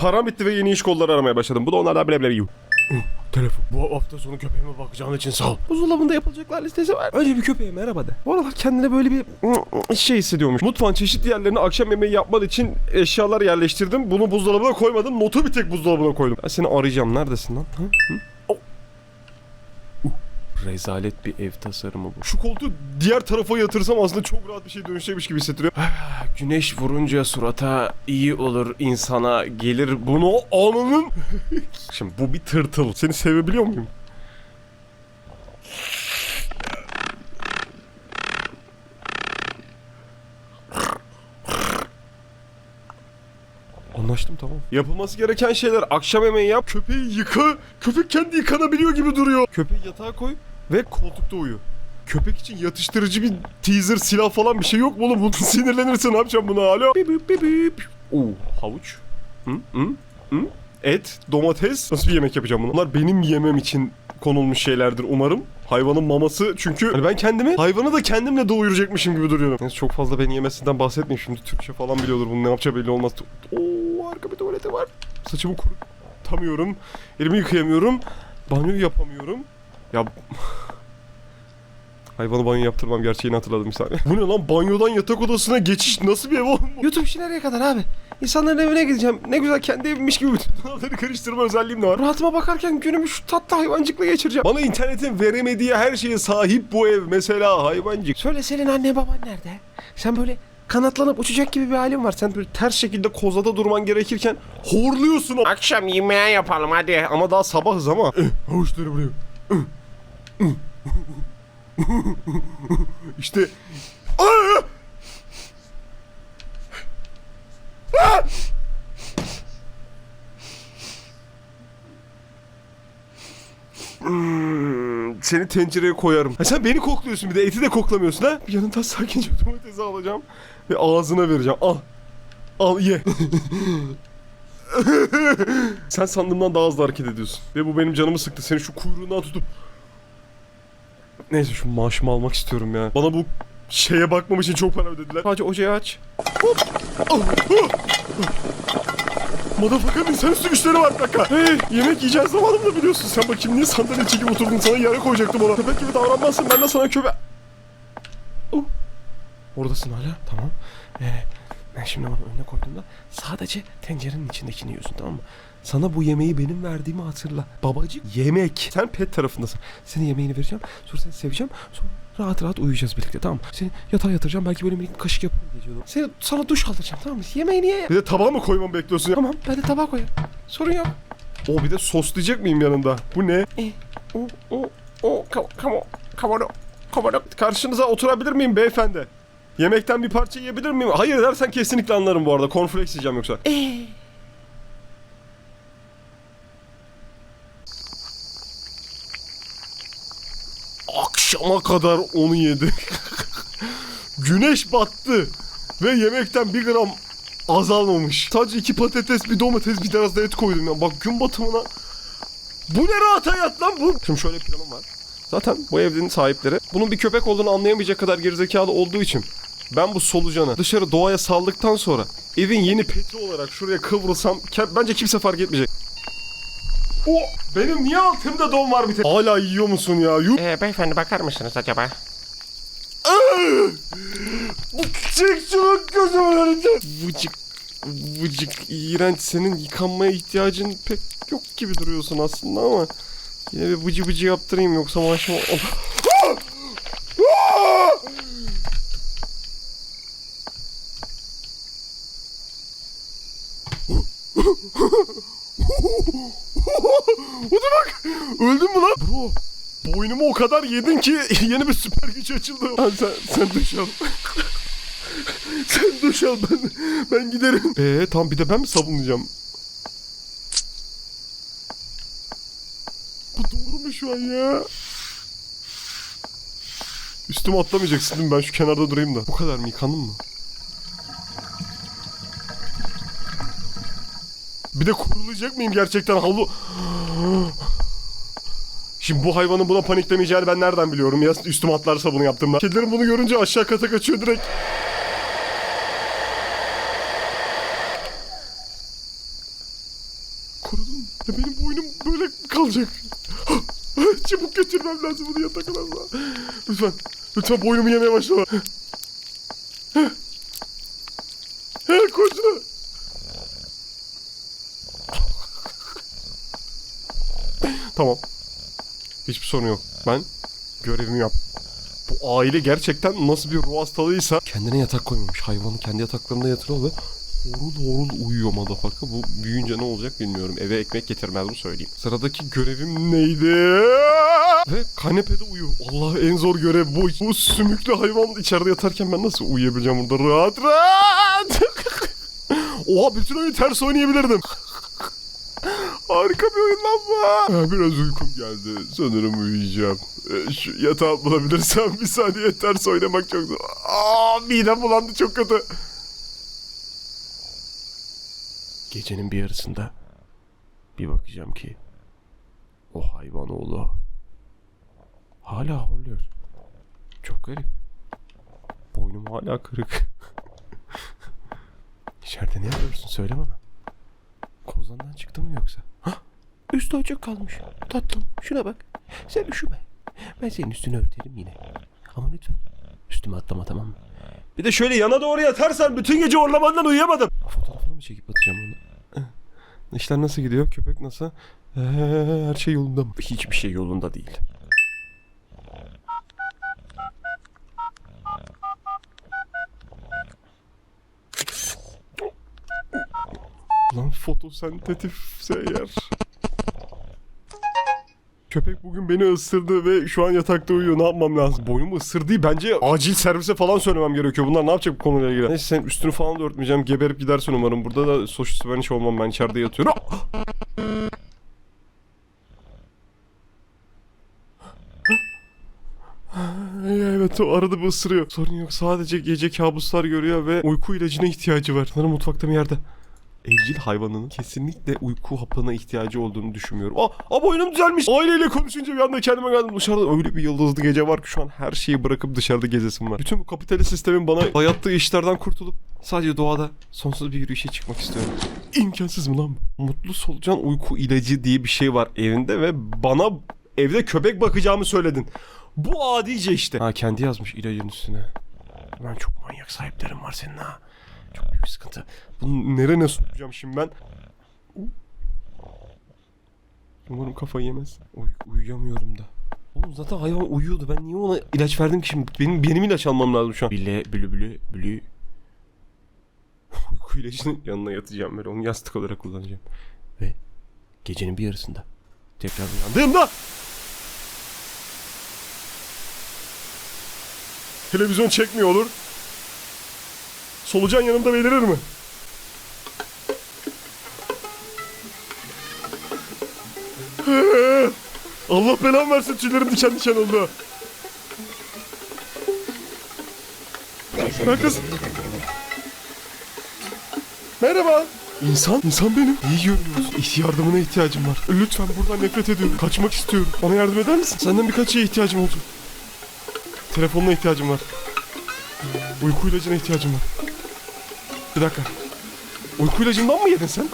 Param bitti ve yeni iş kolları aramaya başladım. Bu da onlardan bile bile. Telefon. Bu hafta sonu köpeğime bakacağın için sağ ol. Buzdolabında yapılacaklar listesi var. Önce bir köpeğe merhaba de. Bu aralar kendine böyle bir şey hissediyormuş. Mutfağın çeşitli yerlerine akşam yemeği yapman için eşyalar yerleştirdim. Bunu buzdolabına koymadım. Notu bir tek buzdolabına koydum. Ben seni arayacağım. Neredesin lan? Hı? Hı? Rezalet bir ev tasarımı bu. Şu koltuğu diğer tarafa yatırsam aslında çok rahat bir şey dönüşecekmiş gibi hissettiriyor. Ah, Güneş vurunca surata iyi olur insana gelir bunu anının. Şimdi bu bir tırtıl. Seni sevebiliyor muyum? Anlaştım tamam. Yapılması gereken şeyler akşam yemeği yap, köpeği yıka. Köpek kendi yıkanabiliyor gibi duruyor. Köpeği yatağa koy ve koltukta uyu. Köpek için yatıştırıcı bir teaser silah falan bir şey yok mu oğlum? Bunu sinirlenirse ne yapacağım buna? Alo? Bip bip bip bip. Oo, havuç. Hı, hı, hı. Et, domates. Nasıl bir yemek yapacağım bunu? Bunlar benim yemem için konulmuş şeylerdir umarım. Hayvanın maması çünkü hani ben kendimi hayvanı da kendimle doyuracakmışım gibi duruyorum. Neyse çok fazla beni yemesinden bahsetmeyeyim şimdi Türkçe falan biliyordur bunun ne yapacağı belli olmaz. Oo arka bir tuvaleti var. Saçımı kurutamıyorum. Elimi yıkayamıyorum. Banyo yapamıyorum. Ya Hayvanı banyo yaptırmam gerçeğini hatırladım bir saniye. Bu ne lan banyodan yatak odasına geçiş nasıl bir ev oğlum? YouTube işi nereye kadar abi? İnsanların evine gideceğim. Ne güzel kendi evimmiş gibi bütün karıştırma özelliğim de var. Rahatıma bakarken günümü şu tatlı hayvancıkla geçireceğim. Bana internetin veremediği her şeye sahip bu ev. Mesela hayvancık. Söyle senin anne baban nerede? Sen böyle kanatlanıp uçacak gibi bir halin var. Sen böyle ters şekilde kozada durman gerekirken horluyorsun. Akşam yemeği yapalım hadi. Ama daha sabahız ama. Havuçları buraya. İşte. Aa! Aa! Seni tencereye koyarım. Ha, sen beni kokluyorsun bir de eti de koklamıyorsun ha. Bir yanından sakince domatesi alacağım ve ağzına vereceğim. Al. Al ye. Sen sandığımdan daha hızlı hareket ediyorsun. Ve bu benim canımı sıktı. Seni şu kuyruğundan tutup... Neyse şu maaşımı almak istiyorum ya. Bana bu şeye bakmam için çok para ödediler. Sadece ocağı aç. Hop. Ah, ah. Motherfucker'ın insanüstü güçleri var bir dakika. Hey yemek yiyeceğiz zamanım da biliyorsun. Sen bakayım niye sandalye çekip oturdun sana yere koyacaktım ona. Köpek gibi davranmazsın ben de sana köpe... Oh. Oradasın hala tamam. Ee, ben şimdi onu önüne koyduğumda sadece tencerenin içindekini yiyorsun tamam mı? Sana bu yemeği benim verdiğimi hatırla. Babacık yemek. Sen pet tarafındasın. Senin yemeğini vereceğim. Sonra seni seveceğim. Sonra rahat rahat uyuyacağız birlikte tamam mı? Seni yatağa yatıracağım. Belki böyle bir kaşık yaparım diyordum. Seni sana duş aldıracağım tamam mı? Yemeğini ye. Bir de tabağa mı koymamı bekliyorsun ya? Tamam ben de tabağa koyarım. Sorun yok. O bir de soslayacak mıyım yanında? Bu ne? E, o, o, o, on, come on. Karşınıza oturabilir miyim beyefendi? Yemekten bir parça yiyebilir miyim? Hayır dersen kesinlikle anlarım bu arada. Cornflakes yiyeceğim yoksa. E, Akşama kadar onu yedi. Güneş battı. Ve yemekten bir gram azalmamış. Sadece iki patates, bir domates, bir biraz da et koydum ya. Bak gün batımına. Bu ne rahat hayat lan bu. Şimdi şöyle planım var. Zaten bu evin sahipleri bunun bir köpek olduğunu anlayamayacak kadar gerizekalı olduğu için ben bu solucanı dışarı doğaya saldıktan sonra evin yeni peti olarak şuraya kıvrılsam bence kimse fark etmeyecek. O benim niye altımda don var bir tek? Hala yiyor musun ya? Yuh. e, beyefendi bakar mısınız acaba? Bu çek şunu gözümün önünde. Vıcık. Vıcık. iğrenç. Senin yıkanmaya ihtiyacın pek yok gibi duruyorsun aslında ama. Yine bir vıcı vıcı yaptırayım yoksa maaşıma... Da bak. Öldün mü lan? Bro. Boynumu o kadar yedin ki yeni bir süper güç açıldı. Lan sen, sen duş al. sen duş al ben, ben giderim. Eee tam bir de ben mi sabunlayacağım? Bu doğru mu şu an ya? Üstüme atlamayacaksın değil mi? Ben şu kenarda durayım da. Bu kadar mı? Yıkandın mı? Bir de kurulayacak mıyım gerçekten havlu? Şimdi bu hayvanın buna paniklemeyeceğini ben nereden biliyorum ya üstüme atlarsa bunu yaptığımda. Kedilerim bunu görünce aşağı kata kaçıyor direkt. Korudun. Ya benim boynum böyle kalacak. Çabuk götürmem lazım bunu yatak. Lütfen. Lütfen boynumu yemeye başlama. Koy şuna. Tamam. Hiçbir sorun yok. Ben görevimi yap. Bu aile gerçekten nasıl bir ruh hastalığıysa kendine yatak koymamış. Hayvanı kendi yataklarında yatırıyor ve horul horul uyuyor motherfucker. Bu büyüyünce ne olacak bilmiyorum. Eve ekmek getirmez mi söyleyeyim. Sıradaki görevim neydi? Ve kanepede uyu. Allah en zor görev bu. Bu sümüklü hayvan içeride yatarken ben nasıl uyuyabileceğim burada rahat rahat. Oha bütün oyunu ters oynayabilirdim. Harika bir oyun lan bu. Biraz uykum geldi. Sanırım uyuyacağım. Ee, Şu yatağı bulabilirsem bir saniye ters oynamak çok zor. Aa, midem bulandı çok kötü. Gecenin bir yarısında bir bakacağım ki o hayvan oğlu hala horluyor. Çok garip. Boynum hala kırık. İçeride ne yapıyorsun söyle bana. Kozandan çıktın mı yoksa? Üstü açık kalmış. Tatlım, şuna bak. Sen üşüme. Ben senin üstünü örterim yine. Ama lütfen üstüme atlama tamam mı? Bir de şöyle yana doğru yatarsan bütün gece orlamandan uyuyamadım. Fotoğrafını mı çekip atacağım onu? Eh, İşler nasıl gidiyor? Köpek nasıl? Ee, her şey yolunda mı? Hiçbir şey yolunda değil. Lan fotosentetifse eğer. Köpek bugün beni ısırdı ve şu an yatakta uyuyor. Ne yapmam lazım? Boynumu ısırdı. Bence acil servise falan söylemem gerekiyor. Bunlar ne yapacak bu konuyla ilgili? Neyse sen üstünü falan da örtmeyeceğim. Geberip gidersin umarım. Burada da ben hiç olmam. Ben içeride yatıyorum. Evet o arada bir ısırıyor. Sorun yok sadece gece kabuslar görüyor ve uyku ilacına ihtiyacı var. Sanırım mutfakta bir yerde. Evcil hayvanının kesinlikle uyku hapına ihtiyacı olduğunu düşünmüyorum. Aa, aa boynum düzelmiş. Aileyle konuşunca bir anda kendime geldim. Dışarıda öyle bir yıldızlı gece var ki şu an her şeyi bırakıp dışarıda gezesim var. Bütün bu kapitalist sistemin bana dayattığı işlerden kurtulup sadece doğada sonsuz bir yürüyüşe çıkmak istiyorum. İmkansız mı lan? Mutlu solucan uyku ilacı diye bir şey var evinde ve bana evde köpek bakacağımı söyledin. Bu adice işte. Ha kendi yazmış ilacın üstüne. Ben çok manyak sahiplerim var senin ha. Çok büyük sıkıntı. Bunu nereye sokacağım şimdi ben? Umarım kafayı yemez. Uy uyuyamıyorum da. Oğlum zaten hayvan uyuyordu. Ben niye ona ilaç verdim ki şimdi? Benim benim ilaç almam lazım şu an. Bile bülü bülü bülü. Uyku ilacının yanına yatacağım böyle. Onu yastık olarak kullanacağım. Ve gecenin bir yarısında tekrar uyandığımda Televizyon çekmiyor olur. Solucan yanımda belirir mi? Allah belamı versin tüylerim diken diken oldu. Ha kız. Merhaba. İnsan, insan benim. İyi görünüyorsun. İş yardımına ihtiyacım var. Lütfen buradan nefret ediyorum. Kaçmak istiyorum. Bana yardım eder misin? Senden birkaç şeye ihtiyacım olacak. Telefonuna ihtiyacım var. Uyku ilacına ihtiyacım var. Bir dakika. Uyku ilacından mı yedin sen?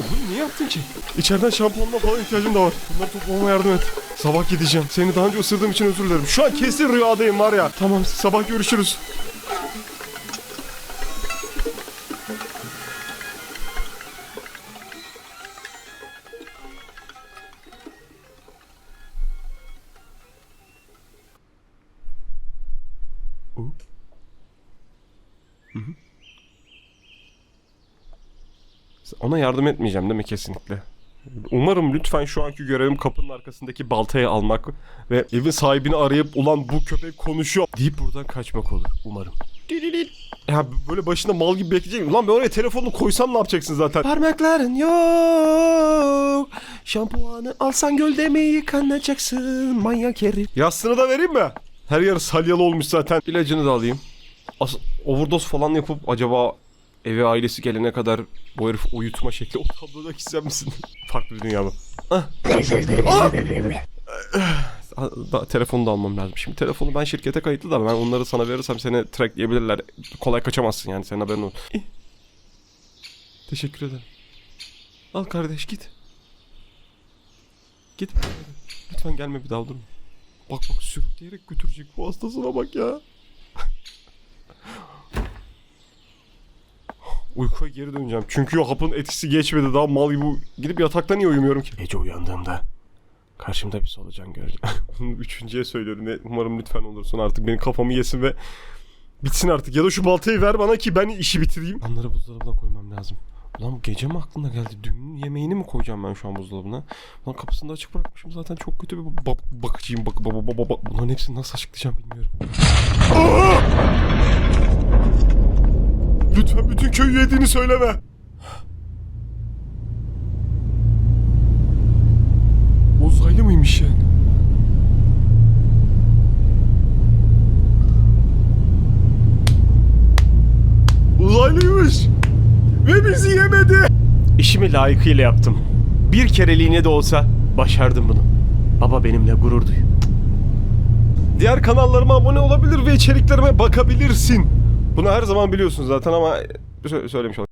Oğlum niye yaptın ki? İçeriden şampuanına falan ihtiyacım da var. Bunları toplamama yardım et. Sabah gideceğim. Seni daha önce ısırdığım için özür dilerim. Şu an kesin rüyadayım var ya. Tamam sabah görüşürüz. Ona yardım etmeyeceğim değil mi kesinlikle? Umarım lütfen şu anki görevim kapının arkasındaki baltayı almak ve evin sahibini arayıp ulan bu köpek konuşuyor deyip buradan kaçmak olur. Umarım. Ya böyle başında mal gibi bekleyecek. Ulan ben oraya telefonunu koysam ne yapacaksın zaten? Parmakların yok. Şampuanı alsan gölde mi yıkanacaksın manyak herif. Yastığını da vereyim mi? Her yer salyalı olmuş zaten. İlacını da alayım. As overdose falan yapıp acaba eve ailesi gelene kadar bu herif uyutma şekli o tabloda gitsen misin? Farklı bir dünya bu. Ah. Ah! Telefonu da almam lazım. Şimdi telefonu ben şirkete kayıtlı da ben onları sana verirsem seni trackleyebilirler. Kolay kaçamazsın yani senin haberin olsun. Teşekkür ederim. Al kardeş git. Git. Lütfen gelme bir daha olur? Bak bak sürükleyerek götürecek bu hastasına bak ya. Uykuya geri döneceğim. Çünkü o hapın etkisi geçmedi. Daha mal gibi gidip yatakta niye uyumuyorum ki? Gece uyandığımda karşımda bir solucan gördüm. Bunu üçüncüye söylüyorum. ve Umarım lütfen olursun artık benim kafamı yesin ve bitsin artık. Ya da şu baltayı ver bana ki ben işi bitireyim. Onları buzdolabına koymam lazım. Ulan bu gece mi aklına geldi? Dünün yemeğini mi koyacağım ben şu an buzdolabına? Lan kapısını da açık bırakmışım zaten çok kötü bir bak bakıcıyım bak baba baba bak. Bunların hepsini nasıl açıklayacağım bilmiyorum. Lütfen bütün köyü yediğini söyleme. Uzaylı mıymış yani? Uzaylıymış. Ve bizi yemedi. İşimi layıkıyla yaptım. Bir kereliğine de olsa başardım bunu. Baba benimle gurur duy. Diğer kanallarıma abone olabilir ve içeriklerime bakabilirsin. Bunu her zaman biliyorsun zaten ama sö- söylemiş olayım.